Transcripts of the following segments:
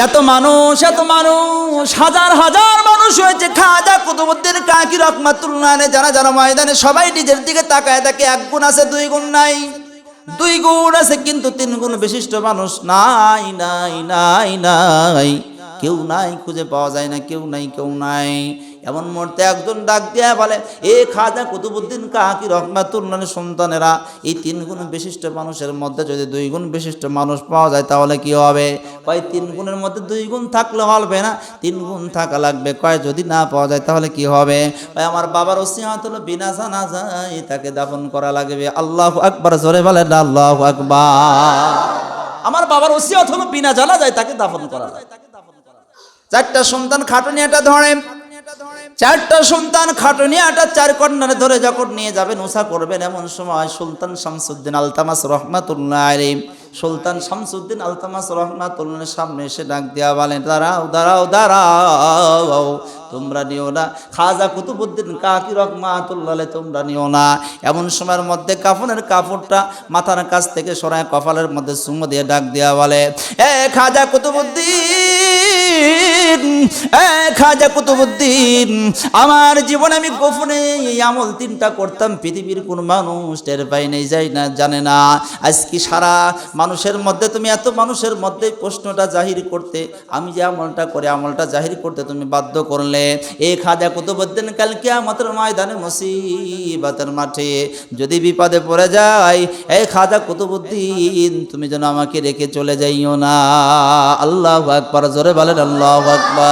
এত মানুষ এত মানুষ, হাজার হাজার মানুষ হয়েছে। খাজা কুতুবুদ্দিন কাকি রহমাতুল্লাহ যারা যারা ময়দানে, সবাই নিজের দিকে তাকায় তাকে এক গুণ আছে, দুই গুণ নাই। দুই গুণ আছে, কিন্তু তিন গুণ বিশিষ্ট মানুষ নাই নাই নাই নাই। কেউ নাই, খুঁজে পাওয়া যায় না, কেউ নাই কেউ নাই। এমন মুহূর্তে একজন ডাক দিয়া বলে এ খাজা কুতুবুদ্দিন কাকি রহমাতুল্লাহ সন্তানেরা এই তিন গুণ বিশিষ্ট মানুষের মধ্যে যদি দুই গুণ বিশিষ্ট মানুষ পাওয়া যায় তাহলে কি হবে? কয় তিন গুণের মধ্যে দুই গুণ থাকলে হবে না তিন গুণ থাকা লাগবে কয় যদি না পাওয়া যায় তাহলে কি হবে? কয় আমার বাবার ওসিয়াত হলো বিনা জানা যায় তাকে দাফন করা লাগবে। আল্লাহ আকবার জোরে বলেন আল্লাহ আকবার। আমার বাবার ওসিয়াত হলো বিনা জানা যায় তাকে দাফন করা লাগে চারটা সন্তান খাটুনিয়াটা ধরে চারটা সন্তান খাটুনিয়াটা চার কন্যারে ধরে যখন নিয়ে যাবেন উষা করবেন এমন সময় সুলতান শামসুদ্দিন আলতামাস রহমাতুল্লাহ আলিম সুলতান শামসুদ্দিন আলতামাস রহমাতুল্লাহের সামনে এসে ডাক দেওয়া বলেন, দাঁড়াও দাঁড়াও দাঁড়াও, তোমরা নিও না। খাজা কুতুবুদ্দিন কাকি রহমাতুল্লাহ তোমরা নিও না। এমন সময়ের মধ্যে কাফনের কাপড়টা মাথার কাছ থেকে সরায় কপালের মধ্যে সুমো দিয়ে ডাক দেওয়া বলে, এ খাজা কুতুবুদ্দিন খাজা কুতুবুদ্দিন আমার জীবনে আমি গোপনে এই আমল তিনটা করতাম, পৃথিবীর কোন মানুষ টের পাই নেই যাই না, জানে না। আজকে সারা মানুষের মধ্যে, তুমি এত মানুষের মধ্যে প্রশ্নটা জাহির করতে, আমি যে আমলটা করে, আমলটা জাহির করতে তুমি বাধ্য করলে। এ খাজা কুতুবুদ্দিন কালকে আমাদের ময়দানে মুসিবাতের মাঠে যদি বিপদে পড়ে যাই এ খাজা কুতুবুদ্দিন তুমি যেন আমাকে রেখে চলে যাইও না। আল্লাহ আকবার, জোরে বলেন, আল্লাহ আকবার।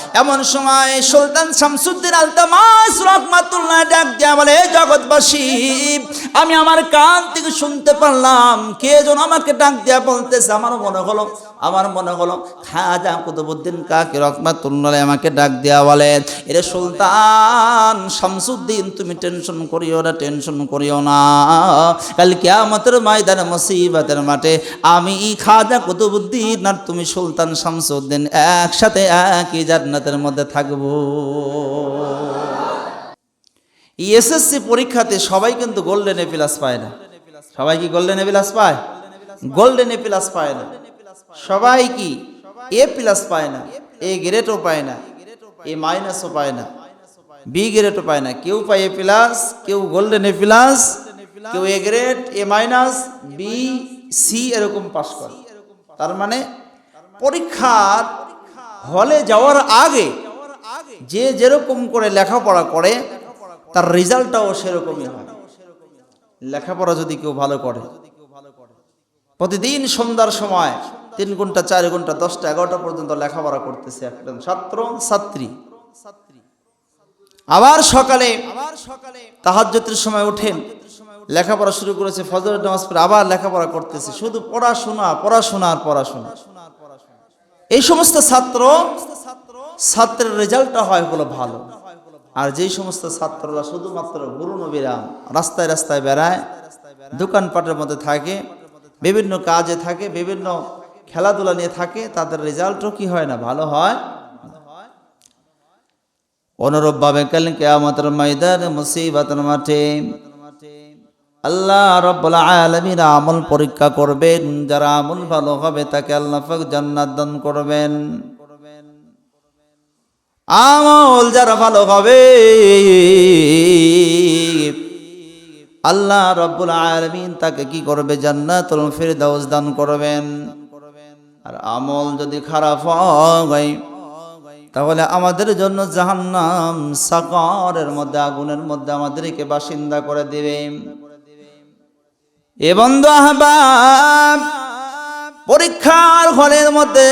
এমন সময় সুলতান শামসুদ্দিন আলতামাস রহমাতুল্লাহ ডাক দিয়া বলে "হে জগৎবাসী, আমি আমার কান থেকে শুনতে পারলাম। কে যেন আমাকে ডাক দিয়া বলতেছে, আমার মনে হলো, আমার মনে হলো, খাজা কুতুবুদ্দিন কাকে রহমাতুল্লাহ আমাকে ডাক দিয়া বলে, এরে সুলতান শামসুদ্দিন, তুমি টেনশন করিও না, টেনশন করিও না। কাল কিয়ামতের ময়দানে, মুসিবতের মাঠে আমি খাজা কুতুবুদ্দিন আর তুমি সুলতান শামসুদ্দিন একসাথে একই জান্নাতের মধ্যে থাকব। এসএসসি পরীক্ষাতে সবাই কিন্তু গোল্ডেন এ প্লাস পায় না। সবাই কি গোল্ডেন এ প্লাস পায়? গোল্ডেন এ প্লাস পায় না। সবাই কি এ প্লাস পায় না এ গ্রেডও পায় না এ মাইনাসও পায় না বি গ্রেডও পায় না। কেউ পায় এ প্লাস কেউ গোল্ডেন এ প্লাস কেউ A grade A minus B C এরকম পাস করে। তার মানে পরীক্ষার হলে যাওয়ার আগে যে যেরকম করে লেখাপড়া করে, তার রেজাল্টটাও সেরকমই হয়। লেখাপড়া যদি কেউ ভালো করে, প্রতিদিন সন্ধ্যার সময় তিন ঘণ্টা, চার ঘণ্টা, দশটা, এগারোটা পর্যন্ত লেখাপড়া করতেছে একজন ছাত্র, ছাত্রী। আবার সকালে আবার সকালে তাহাজ্জতের সময় উঠেন লেখাপড়া শুরু করেছে, ফজরের নামাজ পড়ে আবার লেখাপড়া করতেছে, শুধু পড়াশোনা পড়াশোনা আর পড়াশোনা। এই সমস্ত ছাত্র ছাত্রের রেজাল্টটা হয় হলো ভালো। আর যেই সমস্ত ছাত্ররা শুধুমাত্র গুরু নবীরাম রাস্তায় রাস্তায় বেড়ায়, দোকানপাটের মধ্যে থাকে, বিভিন্ন কাজে থাকে, বিভিন্ন খেলাধুলা নিয়ে থাকে, তাদের রেজাল্টও কি হয় না? ভালো হয়? অনুরূপ অনুরূপভাবে কাল কেয়ামতের ময়দানে মুসিবতের মাঠে আল্লাহ রব্বুল আলামিন আমল পরীক্ষা করবেন, যারা আমল ভালো হবে তাকে আল্লাহ পাক জান্নাত দান করবেন। আমল যারা ভালো হবে, আল্লাহ রব্বুল আলামিন তাকে কি করবে? জান্নাতুল ফিরদাউস দান করবেন। আর আমল যদি খারাপ হয়, তাহলে আমাদের জন্য জাহান্নাম সাকরের মধ্যে, আগুনের মধ্যে আমাদেরকে বাসিন্দা করে দেবে। এ বন্ধু আহবাব পরীক্ষার হলের মধ্যে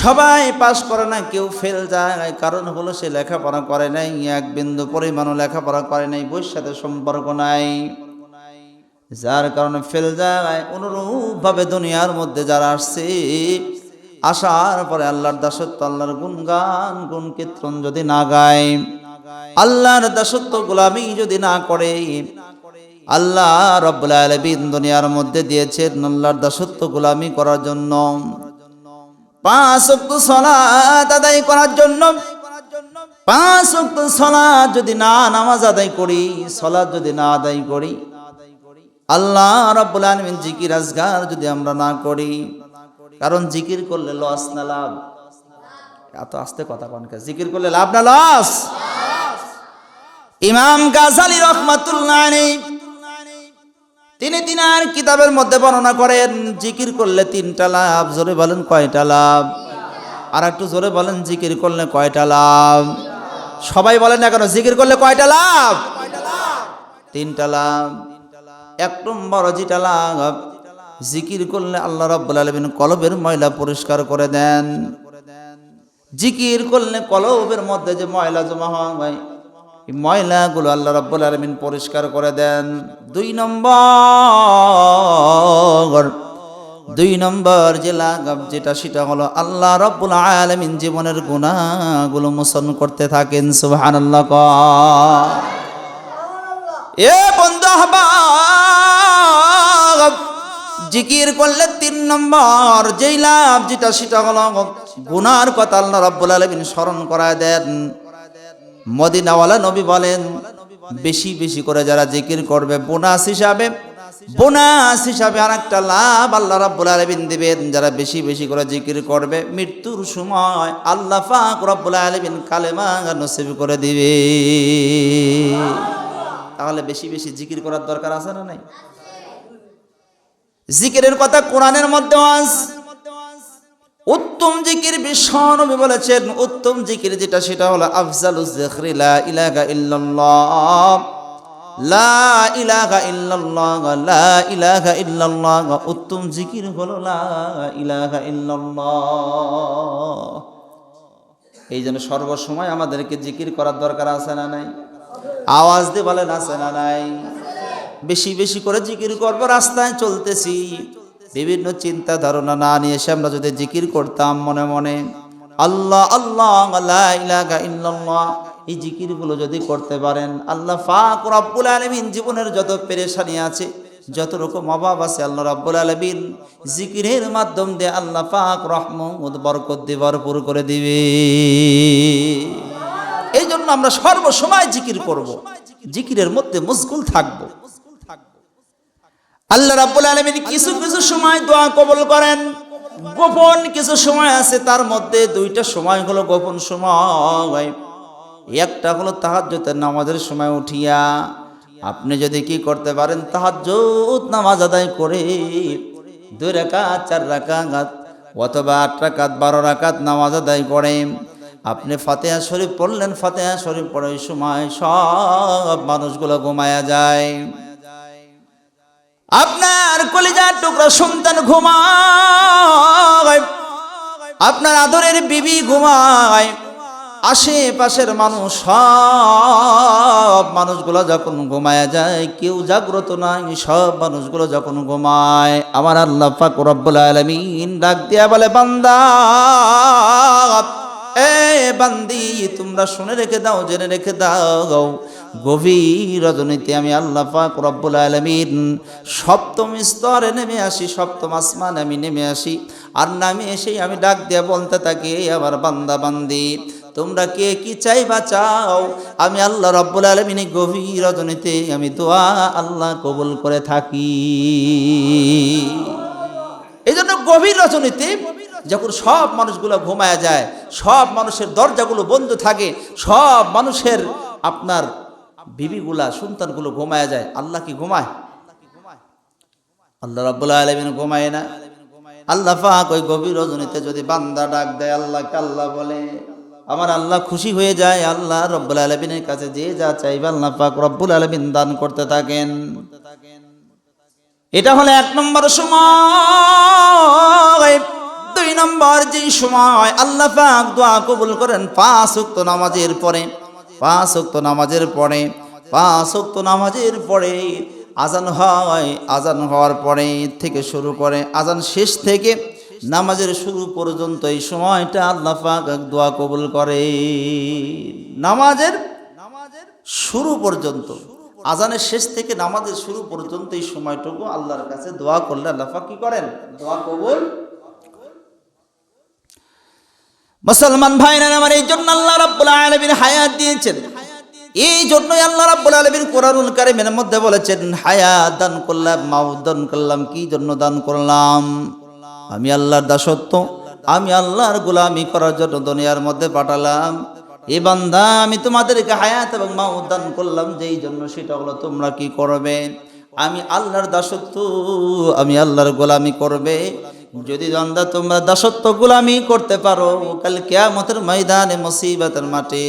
সবাই পাশ করে না কেউ ফেল যায় কারণ হলো সে লেখাপড়া করে নাই, এক বিন্দু পরিমাণও লেখাপড়া করে নাই বইয়ের সাথে সম্পর্ক নাই। যার কারণে ফেল যায় অনুরূপভাবে দুনিয়ার মধ্যে যারা আসছে, আসার পরে আল্লাহর দাসত্ব, আল্লাহর গুণগান গুণ কীর্তন যদি না গায়, আল্লাহর দাসত্ব গোলামি যদি না করে আল্লাহ রব্বুল আলমিন দুনিয়ার মধ্যে দিয়েছেন আল্লাহর দাসত্ব গোলামি করার জন্য। পাঁচ অক্ত সলাত আদায় করার জন্য। পাঁচ অক্ত সলাত যদি না নামাজ আদায় করি সলাৎ যদি না আদায় করি, আল্লাহ রব্বুল আলমিন জিকির আজগার যদি আমরা না করি, কারণ জিকির করলে লস না লাভ? এত আস্তে কথা কনকে জিকির করলে লাভ না লস ইমাম গাজালি রহমাতুল্লাহ তিনি তিনার কিতাবের মধ্যে বর্ণনা করেন, জিকির করলে তিনটা লাভ, জোরে বলেন কয়টা লাভ? আর একটু জোরে বলেন, জিকির করলে কয়টা লাভ? সবাই বলেন না কেন, জিকির করলে কয়টা লাভ? তিনটা লাভ। এক নম্বর যেটা লাভ, জিকির করলে আল্লাহ রাব্বুল আলামিন কলবের ময়লা পরিষ্কার করে দেন। জিকির করলে কলবের মধ্যে যে ময়লা জমা হয় ময়লাগুলো আল্লাহ রাব্বুল আলামিন পরিষ্কার করে দেন। দুই নম্বর দুই নম্বর যে লাগাব যেটা, সেটা হলো আল্লাহ রাব্বুল আলামিন জীবনের গুনাহগুলো মোচন করতে থাকেন, সুবহানাল্লাহ ক এ জিকির করলে তিন নম্বর, যেই লাভ যেটা, সেটা হলো গুনার কথা আল্লাহ রাব্বুল আলামিন স্মরণ করায় দেন। মদিনাওয়ালা নবী বলেন, বেশি বেশি করে যারা জিকির করবে, বোনাস হিসাবে বোনাস হিসাবে আর একটা লাভ আল্লাহ রাব্বুল আলামিন দিবেন। যারা বেশি বেশি করে জিকির করবে, মৃত্যুর সময় আল্লাহ পাক রব্বুল আলামিন কালেমা নসিব করে দিবে। তাহলে বেশি বেশি জিকির করার দরকার আছে না নাই? জিকিরের কথা কোরআনের মধ্যে আছে। উত্তম জিকির বিশ্বনবী বলেছেন, উত্তম জিকির যেটা সেটা হলো আফজালুজ যিকরি লা লা লা উত্তম জিকির হলো লা এই জন্য সর্বসময় আমাদেরকে জিকির করার দরকার আছে না নাই? আওয়াজ দিয়ে বলেন, আছে না নাই? বেশি বেশি করে জিকির করব, রাস্তায় চলতেছি। বিভিন্ন চিন্তা ধারণা না নিয়ে এসে আমরা যদি জিকির করতাম মনে মনে, আল্লাহ আল্লাহ ইল্লাল্লাহ। এই জিকিরগুলো যদি করতে পারেন, আল্লাহ ফাক রব্বুল আলামিন জীবনের যত পেরেশানি আছে, যত রকম অভাব আছে, আল্লাহ রাব্বুল আলামিন জিকিরের মাধ্যম দিয়ে আল্লাহ পাক রহমত, বরকত দিয়ে ভরপুর করে দিবে। এই জন্য আমরা সর্বসময় জিকির করব, জিকিরের মধ্যে মুশগুল থাকব। আল্লাহ রাব্বুল আলামিন কিছু কিছু সময় দোয়া কবুল করেন। গোপন কিছু সময় আছে, তার মধ্যে দুইটা সময় হলো গোপন সময়। একটা হলো তাহাজ্জুদের নামাজের সময় উঠিয়া, আপনি যদি কি করতে পারেন, তাহাজ্জুদ নামাজ আদায় করে দুই রাকাত, চার রাকাত অথবা আট রাকাত, বারো রাকাত নামাজ আদায় করে। আপনি ফাতেহা শরীফ পড়লেন, ফাতেহা শরীফ পড়ার সময় সব মানুষগুলো ঘুমায়া যায়। আপনার কলিজার টুকরা সন্তান ঘুমায়। আপনার আদরের বিবি ঘুমায়। আশেপাশের মানুষ সব মানুষগুলো যখন ঘুমায় যায়, কেউ জাগ্রত নাই, সব মানুষগুলো যখন ঘুমায়, আমার আল্লাহ পাক রব্বুল আলামিন ডাক দিয়া বলে, বান্দা, এ বান্দি, তোমরা শুনে রেখে দাও, জেনে রেখে দাও। গভীর রজনীতে আমি আল্লাহ পাক রব্বুল আলমিন সপ্তম স্তরে নেমে আসি, সপ্তম আসমান আমি নেমে আসি। আর নামে এসেই আমি ডাক দিয়ে বলতে থাকি আমার বান্দা, বান্দি, তোমরা কে কি চাইবা চাও? আমি আল্লাহ রব্বুল আলমিনী গভীর রজনীতে আমি দোয়া আল্লাহ কবুল করে থাকি। এই জন্য গভীর রজনীতে যখন সব মানুষগুলো ঘুমায়া যায়, সব মানুষের দরজাগুলো বন্ধ থাকে, সব মানুষের আপনার বিবিগুলা, সন্তানগুলো ঘুমায়া যায়। আল্লাহ কি ঘুমায়? আল্লাহ রাব্বুল আলামিন ঘুমায় না। আল্লাহ পাক ওই গভীর রজনীতে যদি বান্দা ডাক দেয়, আল্লাহকে আল্লাহ বলে। আমার আল্লাহ খুশি হয়ে যায়, আল্লাহ রব্বুল আলমিনের কাছে যে যা চাইবে আল্লাহ পাক রব্বুল আলমিন দান করতে থাকেন। এটা হলো এক নম্বর সময়। দুই নম্বর যে সময় আল্লাহ পাক দোয়া কবুল করেন পাঁচ উক্ত নামাজের পরে। পাঁচ উক্ত নামাজের পরে, পাঁচ উক্ত নামাজের পরে আজান হয়। আজান হওয়ার পরে থেকে শুরু করে আজান শেষ থেকে নামাজের শুরু পর্যন্ত এই সময়টা আল্লাহ দোয়া কবুল করে। নামাজের নামাজের শুরু পর্যন্ত আজানের শেষ থেকে নামাজের শুরু পর্যন্ত এই সময়টুকু আল্লাহর কাছে দোয়া করলে আল্লাহ কি করেন? দোয়া কবুল মুসলমান ভাইরা আমার এই জন্য আল্লাহ রাব্বুল আলামিন হায়াত দিয়েছেন। এই জন্যই আল্লাহ রাব্বুল আলামিন কোরআনুল কারীমের মধ্যে বলেছেন হায়াত দান করলাম মাউত দান করলাম, কি জন্য দান করলাম? আমি আল্লাহর দাসত্ব, আমি আল্লাহর গোলামি করার জন্য দুনিয়ার মধ্যে পাঠালাম। এ বান্দা, আমি তোমাদেরকে হায়াত এবং মা উদ্যান করলাম, যেই জন্য সেটা হলো তোমরা কি করবে? আমি আল্লাহর দাসত্ব, আমি আল্লাহর গোলামি করবে। যদি বান্দা তোমরা দাসত্ব গোলামি করতে পারো, কাল কেয়ামতের ময়দানে মুসিবতের মাঠে,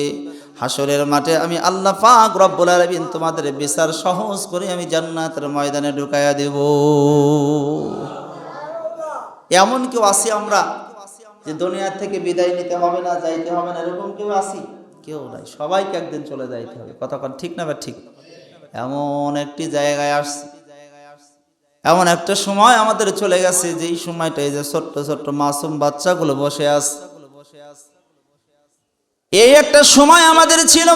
হাসরের মাঠে আমি আল্লাহ পাক রব্বুল আলামিন তোমাদের বিচার সহজ করে আমি জান্নাতের ময়দানে ঢুকাইয়া দেব। এমন কেউ আছি আমরা যে দুনিয়ার থেকে বিদায় নিতে হবে না, যাইতে হবে না, এরকম কেউ আছি? কেউ নাই, সবাইকে একদিন চলে যাইতে হবে। কতক্ষণ ঠিক না বা ঠিক? এমন একটি জায়গায় আসছি। এমন একটা সময় আমাদের চলে গেছে, যেই সময়টা এই যে ছোট্ট ছোট্ট মাসুম বাচ্চাগুলো বসে আছে। এই একটা সময় আমাদের ছিল।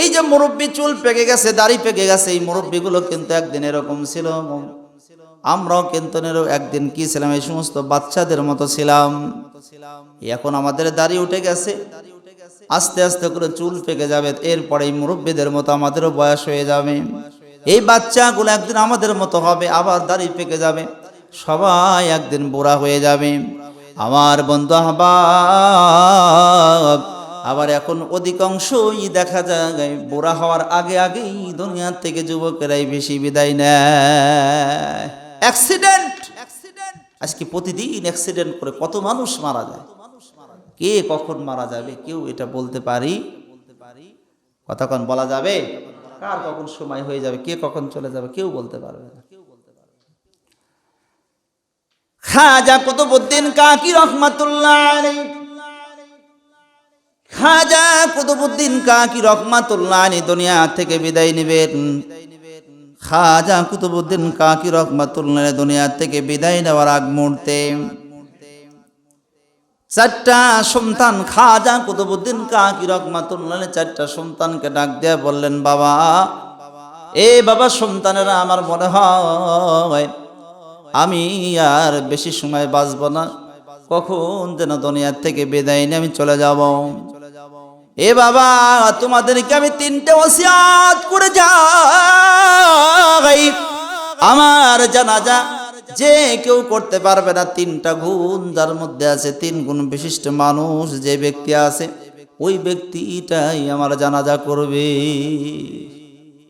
এই যে মুরব্বী চুল পেকে গেছে, দাড়ি পেকে গেছে, এই মুরব্বীগুলো কিন্তু একদিন এরকম ছিল। আমরাও কিন্তু একদিন কি ছিলাম, এই সমস্ত বাচ্চাদের মতো ছিলাম। এখন আমাদের দাড়ি উঠে গেছে। আস্তে আস্তে করে চুল পেকে যাবে, এরপরে এই মুরব্বীদের মতো আমাদেরও বয়স হয়ে যাবে। এই বাচ্চাগুলো একদিন আমাদের মতো হবে, আবার দাড়ি পেকে যাবে, সবাই একদিন বুড়া হয়ে যাবে। আমার বন্ধু আহবাব, আবার এখন অধিকাংশই দেখা যায় বুড়া হওয়ার আগে আগেই দুনিয়ার থেকে যুবকেরাই বেশি বিদায় নেয়। অ্যাক্সিডেন্ট আজকে প্রতিদিন অ্যাক্সিডেন্ট করে কত মানুষ মারা যায়। কে কখন মারা যাবে, কেউ এটা বলতে পারি? কতক্ষণ বলা যাবে? কার কখন সময় হয়ে যাবে, কে কখন চলে যাবে, কেউ বলতে পারবে না। খাজা কুতুবুদ্দিন কাকি রহমাতুল্লাহ খাজা কুতুবুদ্দিন কাকি রহমাতুল্লাহ দুনিয়া থেকে বিদায় নেবেন। খাজা কুতুবুদ্দিন কাকি রহমাতুল্লাহ দুনিয়া থেকে বিদায় নেওয়ার আগ মুহূর্তে চারটা সন্তান খাজা কুতুবুদ্দিন কাকি রহমাতুল্লাহ আলাইহি চারটা সন্তানকে ডাক দিয়ে বললেন, বাবা, এ বাবা সন্তানেরা আমার মনে হয় আমি আর বেশি সময় বাঁচব না। কখন যেন দুনিয়ার থেকে বিদায় নিয়ে আমি চলে যাব। এ বাবা, তোমাদেরকে আমি তিনটে ওসিয়াত করে যাই। আমার জানাজা যে কেউ করতে পারবে না, তিনটা গুণ যার মধ্যে আছে তিন গুণ বিশিষ্ট মানুষ, যে ব্যক্তি আছে ওই ব্যক্তিটাই আমার জানাজা করবে।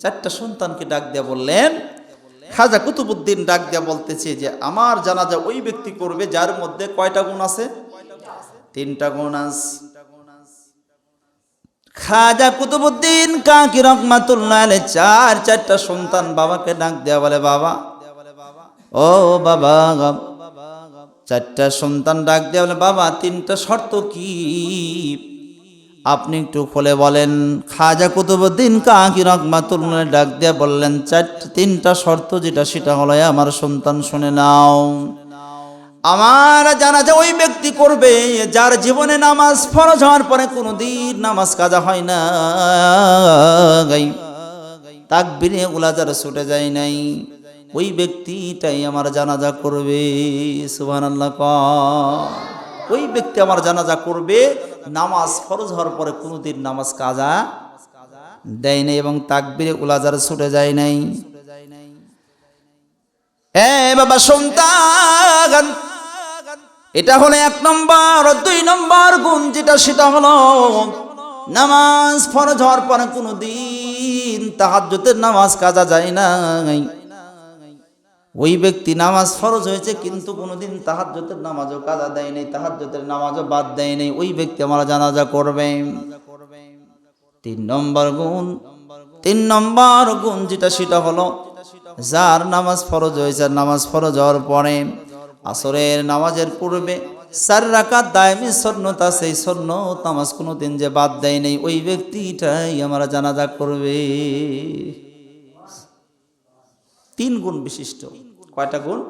চারটা সন্তানকে ডাক দিয়া বললেন, খাজা কুতুবুদ্দিন ডাক দিয়া বলতেছে যে, আমার জানাজা ওই ব্যক্তি করবে যার মধ্যে কয়টা গুণ আছে? তিনটা গুণ আছে। খাজা কুতুবুদ্দিন কাকি রহমাতুল্লাহ আলাইহি, চার, চারটা সন্তান বাবাকে ডাক দেয়া বলে, বাবা ও বাবা, চারটা সন্তান ডাক দেয়া বলে, বাবা, তিনটা শর্ত কি? আপনি একটু খুলে বলেন। খাজা কুতুবুদ্দিন কাকি রহমাতুল্লাহ ডাক দেয়া বললেন চারটা তিনটা শর্ত যেটা, সেটা হলো আমার সন্তান শুনে নাও। আমার জানা যায় ওই ব্যক্তি করবে, যার জীবনে নামাজ ফরজ হওয়ার পরে কোনোদিন নামাজ কাজা হয় না। তাকবিরে উলাজার ছুটে যায় নাই। ওই ব্যক্তিটাই আমার জানাজা করবে সুবহান আল্লাহ ওই ব্যক্তি আমার জানাজা করবে, নামাজ ফরজ হওয়ার পরে কোনোদিন নামাজ কাজা দেয় নাই এবং তাকবিরে উলাজার ছুটে যায় নাই। এ বাবা সন্তান, এটা হলো এক নম্বর, দুই নম্বর গুণ যেটা, সেটা হলো নামাজ ফরজ হওয়ার পরে কোনো দিন তাহাজ্জুদের নামাজ কাজা যায় না ওই ব্যক্তি নামাজ ফরজ হয়েছে, কিন্তু কোনোদিন তাহাজ্জুদের নামাজও কাজা দেয় নাই, তাহাজ্জুদের নামাজও বাদ দেয় নাই। ওই ব্যক্তি আমার জানাজা করবে। তিন নম্বর গুণ, তিন নম্বর গুণ যেটা, সেটা হলো, যার নামাজ ফরজ হয়েছে নামাজ ফরজ হওয়ার পরে আসরের নামাজের পূর্বে চার রাকাত দায়মি সন্ন্যত সেই সন্ন্যত নামাজ কোনো দিন যে বাদ দেয় নেই। ওই ব্যক্তিটাই আমরা জানাজা করবে। তিন গুণ বিশিষ্ট। কয়টা গুণ?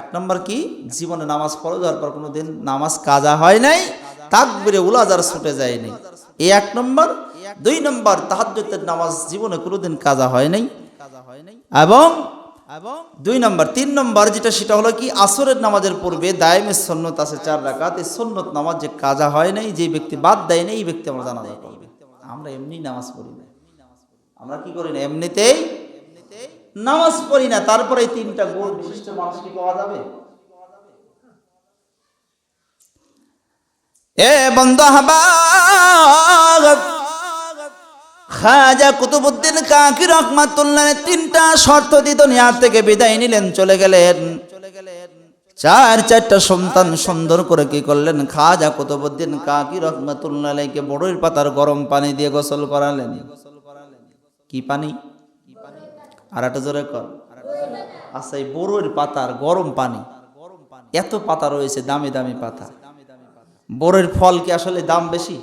এক নম্বর কি? জীবনে নামাজ ফরজ হওয়ার পর কোনো দিন নামাজ কাজা হয় নাই, তাকবিরে উলাজার ছুটে যায়নি এই এক নম্বর। দুই নম্বর, তাহাজ্জুদের নামাজ জীবনে কোনোদিন কাজা হয় নাই। এবং এবং দুই নম্বর, তিন নম্বর যেটা, সেটা হলো কি? আসরের নামাজের পূর্বে দায়েমের সন্ন্যত আছে চার রাকাত। এই সন্ন্যত নামাজ যে কাজা হয় নাই, যে ব্যক্তি বাদ দেয় না এই ব্যক্তি আমরা জানা করবে। আমরা এমনি নামাজ পড়ি না আমরা কি করি না? এমনিতেই নামাজ পড়ি না তারপরে তিনটা গুণ বিশিষ্ট মানুষ কি পাওয়া যাবে। এ বন্ধ খাজা কুতুবুদ্দিন কাকি রহমাতুল্লাহ তিনটা শর্ত দিত নিয়ার থেকে বিদায় নিলেন, চলে গেলেন। চার, চারটা সন্তান সুন্দর করে কি করলেন? খাজা কুতুবুদ্দিন কাকি রহমাতুল্লাহকে বড়ইর পাতার গরম পানি দিয়ে গোসল করালেন। কি পানি? আর একটা জোরে কর। আচ্ছা এই বড়ইর পাতার গরম পানি, এত পাতা রয়েছে, দামি দামি পাতা। বড়ের ফল কি আসলে দাম বেশি?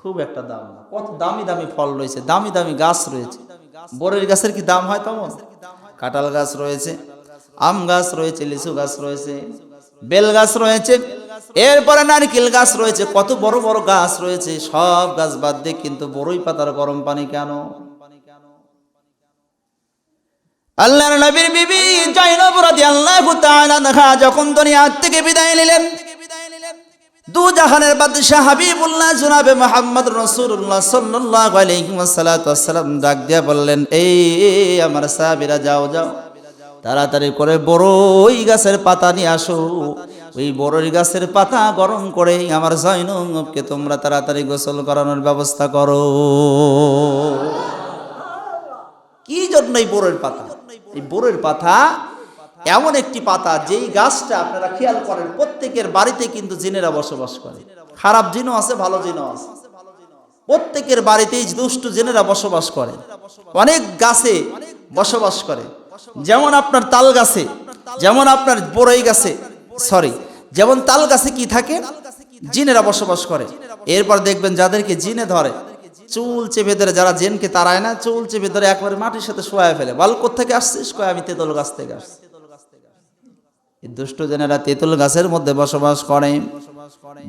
খুব একটা দাম কত দামি দামি ফল রয়েছে, দামি দামি গাছ রয়েছে। বড়ের গাছের কি দাম হয় তেমন কাঁঠাল গাছ রয়েছে, আম গাছ রয়েছে, লিচু গাছ রয়েছে, বেল গাছ রয়েছে, এরপরে নারকেল গাছ রয়েছে, কত বড় বড় গাছ রয়েছে, সব গাছ বাদ দিয়ে কিন্তু বড়ই পাতার গরম পানি কেন? আল্লাহর নবীর বিবি জয়নব রাদিয়াল্লাহু তাআলা যখন দুনিয়া থেকে বিদায় নিলেন দু জাহানের বাদশাহ হাবিবুল্লাহ জনাবে মুহাম্মদ রাসূলুল্লাহ সাল্লাল্লাহু আলাইহি ওয়াসাল্লাম ডাক দিয়া বললেন, এই আমার সাহাবীরা যাও যাও। তাড়াতাড়ি করে বড়ই গাছের পাতা নিয়ে আসো। ওই বড়ই গাছের পাতা গরম করে আমার জয়নবকে তোমরা তাড়াতাড়ি গোসল করানোর ব্যবস্থা করো। কি জন্য এই বড়ের পাতা? এই বড়ের পাতা, এমন একটি পাতা, যেই গাছটা আপনারা খেয়াল করেন, প্রত্যেকের বাড়িতে কিন্তু জিনেরা বসবাস করে। খারাপ জিনও আছে, ভালো জিনও আছে। প্রত্যেকের বাড়িতেই দুষ্টু জেনেরা বসবাস করে। অনেক গাছে বসবাস করে। যেমন আপনার তাল গাছে, যেমন আপনার বড়ই গাছে সরি যেমন তাল গাছে কি থাকে? জিনেরা বসবাস করে। এরপর দেখবেন যাদেরকে জিনে ধরে চুল চেপে ধরে, যারা জেনকে তাড়ায় না, চুল চেপে ধরে একবারে মাটির সাথে শোয়া ফেলে। বল থেকে আসছিস? কয়, আমি তেতল গাছ থেকে আসছি। দুষ্ট জেনেরা তেঁতুল গাছের মধ্যে বসবাস করে।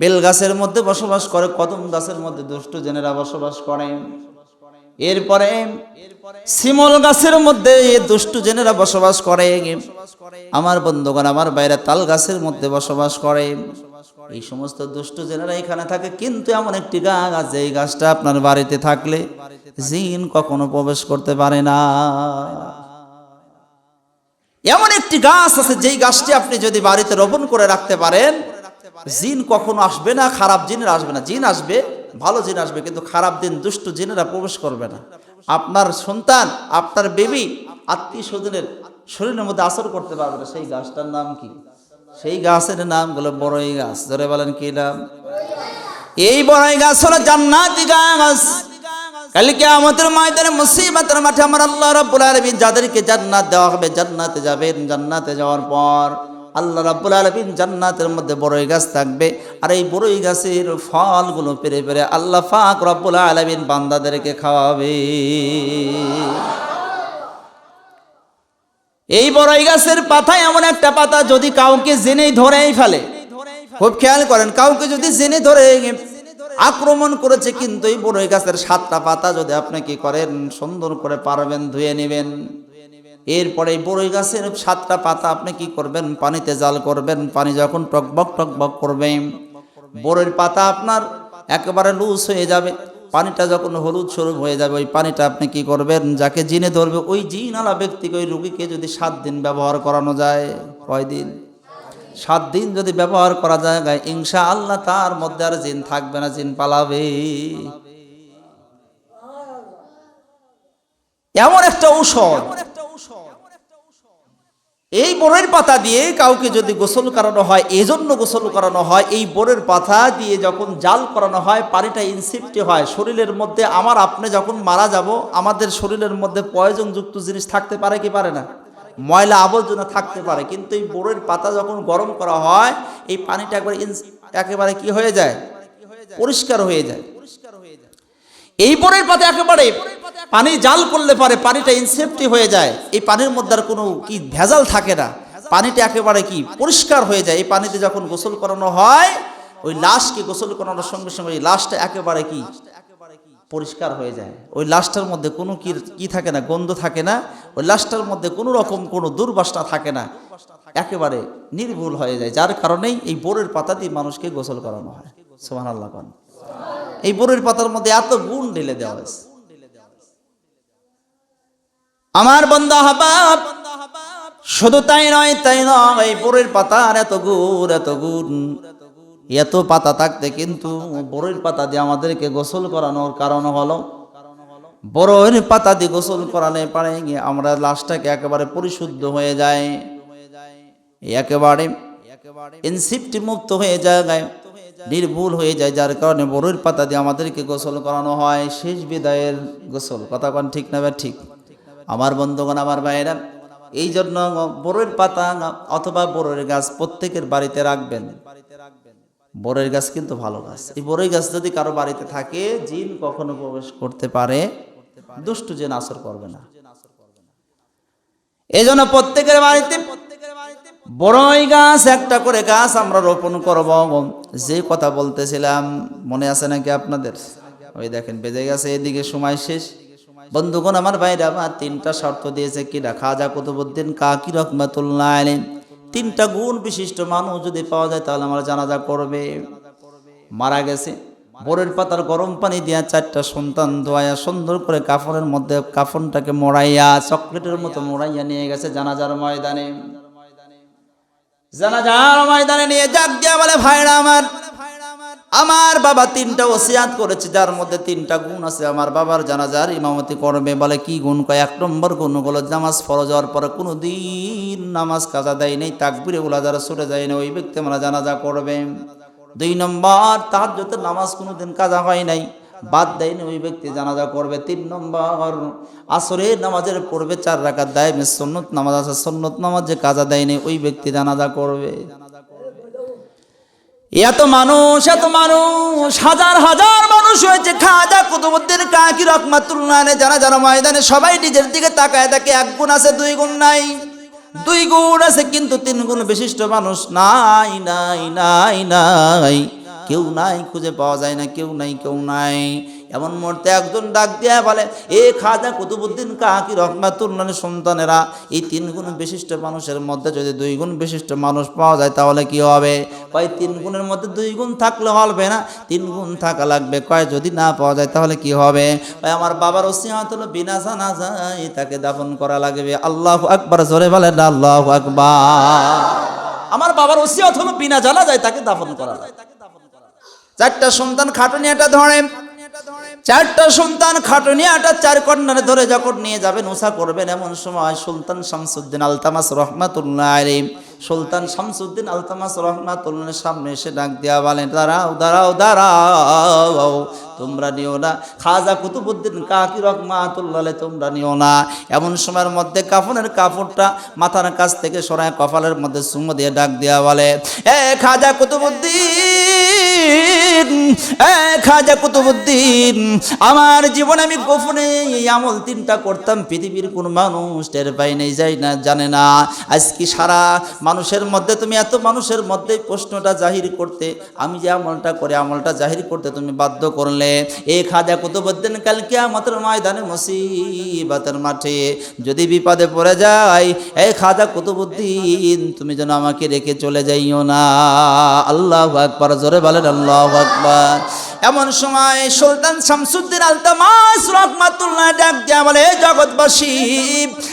বেল গাছের মধ্যে বসবাস করে, কদম গাছের মধ্যে দুষ্ট জেনেরা বসবাস করে। এরপরে শিমল গাছের মধ্যে দুষ্ট জেনেরা বসবাস করে। আমার বন্ধুগণ, আমার বাইরে তাল গাছের মধ্যে বসবাস করে। এই সমস্ত দুষ্ট জেনেরা এখানে থাকে কিন্তু এমন একটি গাছ আছে এই গাছটা আপনার বাড়িতে থাকলে জিন কখনো প্রবেশ করতে পারে না। এমন একটি গাছ আছে যেই গাছটি আপনি যদি বাড়িতে রোপণ করে রাখতে পারেন জিন কখনো আসবে না খারাপ জিনের আসবে না। জিন আসবে ভালো জিন আসবে কিন্তু খারাপ দিন দুষ্ট জিনেরা প্রবেশ করবে না। আপনার সন্তান আপনার বেবি আত্মীয় স্বজনের শরীরের মধ্যে আসর করতে পারবে না। সেই গাছটার নাম কি? সেই গাছের নাম হলো বড়ই গাছ। ধরে বলেন কি নাম? এই বড়ই গাছ হলো জান্নাতি গাছ। কালকে আমাদের ময়দানে মুসিবতের মাঠে আমার আল্লাহ রাব্বুল আলামিন যাদেরকে জান্নাত দেওয়া হবে, জান্নাতে যাবেন। জান্নাতে যাওয়ার পর আল্লাহ রাব্বুল আলামিন জান্নাতের মধ্যে বড়ই গাছ থাকবে। আর এই বড়ই গাছের ফলগুলো পেরে পেরে আল্লাহ পাক রব্বুল আলামিন বান্দাদেরকে খাওয়াবে। এই বড়ই গাছের পাতা এমন একটা পাতা যদি কাউকে জেনেই ধরেই ফেলে। খুব খেয়াল করেন, কাউকে যদি জেনে ধরে আক্রমণ করেছে, কিন্তু এই বড়ই গাছের সাতটা পাতা যদি আপনি কি করেন, সুন্দর করে পারবেন, ধুয়ে নেবেন। এরপরে বড়ই গাছের সাতটা পাতা আপনি কি করবেন? পানিতে জাল করবেন, পানি যখন টকবক টকবক করবে বড়ইর পাতা আপনার একেবারে লুজ হয়ে যাবে। পানিটা যখন হলুদ স্বরূপ হয়ে যাবে, ওই পানিটা আপনি কি করবেন? যাকে জিনে ধরবে, ওই জিনালা ব্যক্তিকে ওই রুগীকে যদি সাত দিন ব্যবহার করানো যায়, কয় দিন? সাত দিন যদি ব্যবহার করা যায় ইংসা আল্লাহ তার মধ্যে আর জিন থাকবে না, জিন পালাবে। এমন একটা ঔষধ এই বরের পাতা দিয়ে কাউকে যদি গোসল করানো হয় এই জন্য গোসল করানো হয়, এই বরের পাতা দিয়ে যখন জাল করানো হয়, পানিটা ইনসিপ্টি হয়, শরীরের মধ্যে আমার আপনি যখন মারা যাব, আমাদের শরীরের মধ্যে প্রয়োজনযুক্ত জিনিস থাকতে পারে কি পারে না? ময়লা আবর্জনা থাকতে পারে, কিন্তু এই বড়ের পাতা যখন গরম করা হয়, এই পানিটা একবার একেবারে কি হয়ে যায়? পরিষ্কার হয়ে যায়। পরিষ্কার হয়ে যায় এই বড়ের পাতা একেবারে পানি জাল করলে পারে পানিটা ইনসেপ্টি হয়ে যায়। এই পানির মধ্যে আর কোনো কি ভেজাল থাকে না। পানিটা একেবারে কি পরিষ্কার হয়ে যায়। এই পানিতে যখন গোসল করানো হয়, ওই লাশকে গোসল করানোর সঙ্গে সঙ্গে ওই লাশটা একেবারে কি পরিষ্কার হয়ে যায়। ওই লাশটার মধ্যে কোনো কি কি থাকে না, গন্ধ থাকে না। ওই লাশটার মধ্যে কোনো রকম কোনো দুর্বাসনা থাকে না। একেবারে নির্ভুল হয়ে যায়। যার কারণেই এই বোরের পাতা দিয়ে মানুষকে গোসল করানো হয়। সোহান আল্লাহ এই বোরের পাতার মধ্যে এত গুণ ঢেলে দেওয়া হয়েছে। আমার বন্ধা হাবাব, শুধু তাই নয় তাই নয় বোরের পাতার এত গুণ এত গুণ এত পাতা থাকতে কিন্তু বড়ইর পাতা দিয়ে আমাদেরকে গোসল করানোর কারণ হলো বড়ইর পাতা দিয়ে গোসল করালে পারে আমরা লাশটাকে একেবারে পরিশুদ্ধ হয়ে যায়, একেবারে ইনসিপ্টি মুক্ত হয়ে যায়, নির্ভুল হয়ে যায়, যার কারণে বড়ইর পাতা দিয়ে আমাদেরকে গোসল করানো হয়, শেষ বিদায়ের গোসল, কথা কোন ঠিক না ঠিক? আমার বন্ধুগণ, আমার ভাইয়েরা, এই জন্য বড়ইর পাতা অথবা বড়ইর গাছ প্রত্যেকের বাড়িতে রাখবেন। বড়ের গাছ কিন্তু ভালো গাছ। এই বড়ই গাছ যদি কারও বাড়িতে থাকে, জিন কখনো প্রবেশ করতে পারে। দুষ্টু জিন আসর করবে না। এই জন্য প্রত্যেকের বাড়িতে বড়ই গাছ, একটা করে গাছ আমরা রোপণ করব। যে কথা বলতেছিলাম, মনে আছে নাকি আপনাদের? ওই দেখেন, বেজে গেছে, এদিকে সময় শেষ। বন্ধুগণ, আমার ভাইরা, আমার তিনটা শর্ত দিয়েছে কিনা খাজা কুতুবুদ্দিন, কাকি রহমাতুল্লাহ আলাইহি। তিনটা গুণ বিশিষ্ট মানুষ যদি পাওয়া যায়, তাহলে আমরা জানাজা করবে মারা গেছে। বোরের পাতার গরম পানি দিয়া চারটা সন্তান ধোয়া সুন্দর করে কাফনের মধ্যে কাফনটাকে মোড়াইয়া, চকলেটের মতো মোড়াইয়া নিয়ে গেছে জানাজার ময়দানে। জানাজার ময়দানে নিয়ে যাক দিয়া বলে, ভাইরা আমার। আমার বাবা তিনটা ওসিয়াত করেছে, যার মধ্যে তিনটা গুণ আছে। আমার বাবার জানাজার ইমামতি করবে বলে কি গুণ? কয়, এক নম্বর গুণ হলো নামাজ ফরজ হওয়ার পরে কোনো দিন নামাজ কাজা দেয় নেই, তাকবিরে ওলা যারা ছুটে যায় না ওই ব্যক্তি আমরা জানাজা করবে। দুই নম্বর তার যত নামাজ কোনোদিন কাজা হয় নাই, বাদ দেয়নি ওই ব্যক্তি জানাজা করবে। তিন নম্বর আসরে নামাজের পড়বে চার রাকাত দেয় সন্নত, নামাজ আছে, সন্নত নামাজ যে কাজা দেয়নি ওই ব্যক্তি জানাজা করবে। এত মানুষ এত মানুষ, হাজার হাজার মানুষ হয়েছে। খাজা কুতুবুদ্দিন কাকি রহমাতুল্লাহ যারা যারা ময়দানে সবাই নিজের দিকে তাকায় তাকে এক গুণ আছে, দুই গুণ নাই। দুই গুণ আছে, কিন্তু তিন গুণ বিশিষ্ট মানুষ নাই নাই নাই নাই। কেউ নাই, খুঁজে পাওয়া যায় না, কেউ নাই কেউ নাই। এমন মুহূর্তে একজন ডাক দিয়া বলে, এ খাজা কুতুবুদ্দিন কাকি রহমাতুল্লাহ সন্তানেরা, এই তিন গুণ বিশিষ্ট মানুষের মধ্যে যদি দুই গুণ বিশিষ্ট মানুষ পাওয়া যায়, তাহলে কি হবে? কয়, তিন গুণের মধ্যে দুই গুণ থাকলে হবে না, তিন গুণ থাকা লাগবে। কয়, যদি না পাওয়া যায়, তাহলে কি হবে? কয়, আমার বাবার ওসিয়াত হলো বিনা জানা যায় তাকে দাফন করা লাগবে। আল্লাহ আকবার, জোরে বলেন, আল্লাহ আকবার। আমার বাবার ওসিয়াত হলো বিনা জানা যায় তাকে দাফন করা চারটা সন্তান খাটুনিয়াটা ধরে চারটা সন্তান খাটুনিয়াটা চার কন্যারে ধরে যখন নিয়ে যাবেন উষা করবেন এমন সময় সুলতান শামসুদ্দিন আলতামাস রহমাতুল্লাহ আলিম সুলতান শামসুদ্দিন আলতামাস রহমাতুল্লাহের সামনে এসে ডাক দিয়া বলেন, দাঁড়াও দাঁড়াও দাঁড়াও, তোমরা নিও না। খাজা কুতুবুদ্দিন কাকি রহমাতুল্লাহ তোমরা নিও না। এমন সময়ের মধ্যে কাফনের কাপড়টা মাথার কাছ থেকে সরায় কপালের মধ্যে সুমো দিয়ে ডাক দিয়া বলে, এ খাজা কুতুবুদ্দিন এ খাজা কুতুবুদ্দিন আমার জীবনে আমি গোপনে এই আমল তিনটা করতাম, পৃথিবীর কোন মানুষ টের পাই নেই যাই না, জানে না। আজকে সারা মানুষের মধ্যে, তুমি এত মানুষের মধ্যে প্রশ্নটা জাহির করতে, আমি যে আমলটা করে আমলটা জাহির করতে তুমি বাধ্য করলে। এ খাজা কুতুবুদ্দিন কালকে আমাদের ময়দানে মুসিবাতের মাঠে যদি বিপদে পড়ে যাই এ খাজা কুতুবুদ্দিন তুমি যেন আমাকে রেখে চলে যাইও না। আল্লাহ আকবার, জোরে বলেন, আল্লাহ আকবার। uh, এমন সময় সুলতান শামসুদ্দিন আলতামাস রহমাতুল্লাহ ডাক দিয়া বলে "হে জগৎবাসী,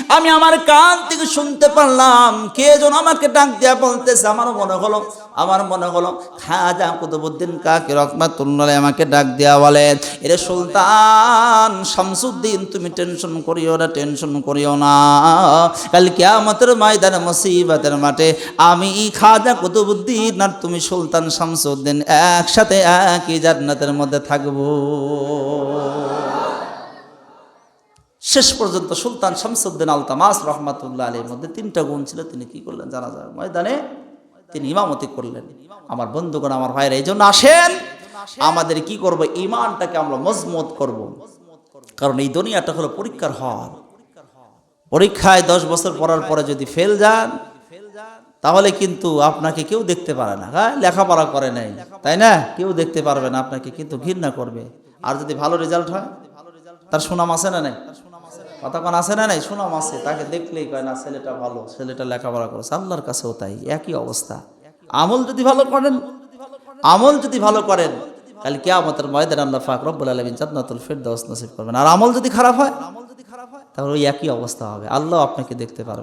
আমি আমার কান থেকে শুনতে পারলাম। কে যেন আমাকে ডাক দিয়া বলতেছে, আমার মনে হলো, আমার মনে হলো খাজা কুতুবুদ্দিন কাকে রহমাতুল্লাহ আমাকে ডাক দিয়া বলে, এরে সুলতান শামসুদ্দিন, তুমি টেনশন করিও না, টেনশন করিও না। কাল কিয়ামতের ময়দানে, মুসিবতের মাঠে আমি খাজা কুতুবুদ্দিন আর তুমি সুলতান শামসুদ্দিন একসাথে একই জান্নাতের মধ্যে থাকব। শেষ পর্যন্ত সুলতান শামসুদ্দিন আলতামাস রহমাতুল্লাহ আলীর মধ্যে তিনটা গুণ ছিল। তিনি কি করলেন? জানা যায় ময়দানে তিনি ইমামতি করলেন। আমার বন্ধুগণ, আমার ভাইরা এই জন্য আসেন। আমাদের কি করব? ইমানটাকে আমরা মজবুত করব। কারণ এই দুনিয়াটা হলো পরীক্ষার হল। পরীক্ষায় দশ বছর পড়ার পরে যদি ফেল যান তাহলে কিন্তু আপনাকে কেউ দেখতে পারে না। হ্যাঁ লেখাপড়া করে নাই, তাই না? কেউ দেখতে পারবে না, আপনাকে কিন্তু ঘৃণা করবে। আর যদি ভালো রেজাল্ট হয়, তার সুনাম আছে না নাই? কথা কোন, আছে না নাই? সুনাম আছে, তাকে দেখলেই কয়, না, ছেলেটা ভালো, ছেলেটা লেখাপড়া করেছে। আল্লাহর কাছেও তাই, একই অবস্থা। আমল যদি ভালো করেন, আমল যদি ভালো করেন, কাল কিয়ামতের ময়দান আল্লাহ ফাক রব্বুল আলামিন জান্নাতুল ফিরদাউস নসিব করবেন। আর আমল যদি খারাপ হয় আমল যদি খারাপ হয়, তাহলে ওই একই অবস্থা হবে। আল্লাহ আপনাকে দেখতে পারবে।